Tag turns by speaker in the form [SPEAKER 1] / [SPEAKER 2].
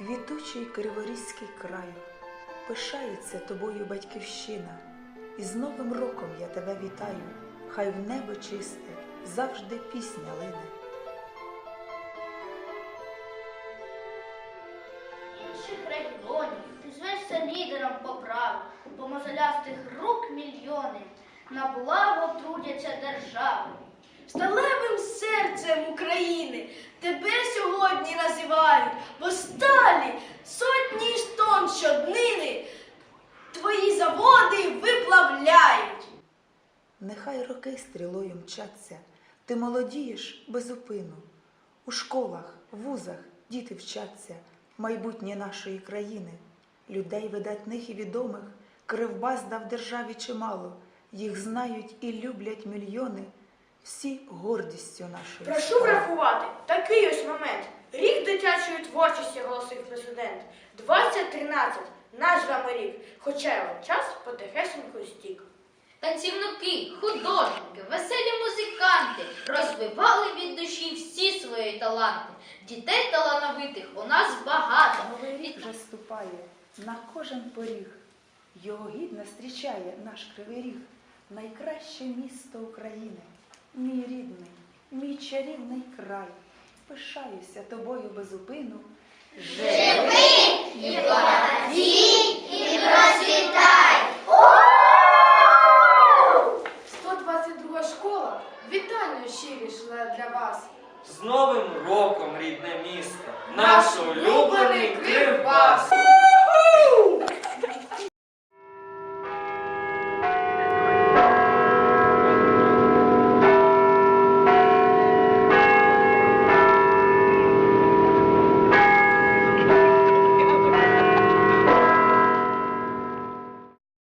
[SPEAKER 1] Квітучий Криворізький краю, пишається тобою батьківщина, і з Новим роком я тебе вітаю, хай в небо чисте завжди пісня лине.
[SPEAKER 2] інших регіонів, ти звешся лідером поправ, бо мозолястих рук мільйони на благо трудяться держави.
[SPEAKER 3] Сталевим серцем України тебе сьогодні називають, бо заводи виплавляють.
[SPEAKER 1] Нехай роки стрілою мчаться, ти молодієш безупину. У школах, вузах діти вчаться, майбутнє нашої країни. Людей видатних і відомих Кривбас дав державі чимало. Їх знають і люблять мільйони, всі гордістю нашої.
[SPEAKER 3] Прошу врахувати такий ось момент. Рік дитячої творчості оголосив президент. 2013 наш вами рік, хоча його час потихесеньку стік.
[SPEAKER 4] Танцівники, художники, веселі музиканти розвивали від душі всі свої таланти. Дітей талановитих у нас багато.
[SPEAKER 1] Новий рік вже ступає на кожен поріг. Його гідно зустрічає наш кривий ріг, найкраще місто України, мій рідний, мій чарівний край. Пишаюся тобою безупину.
[SPEAKER 4] І
[SPEAKER 3] Вітання щирі шле для вас.
[SPEAKER 5] З Новим роком, рідне місто,
[SPEAKER 3] Наш
[SPEAKER 5] улюблений!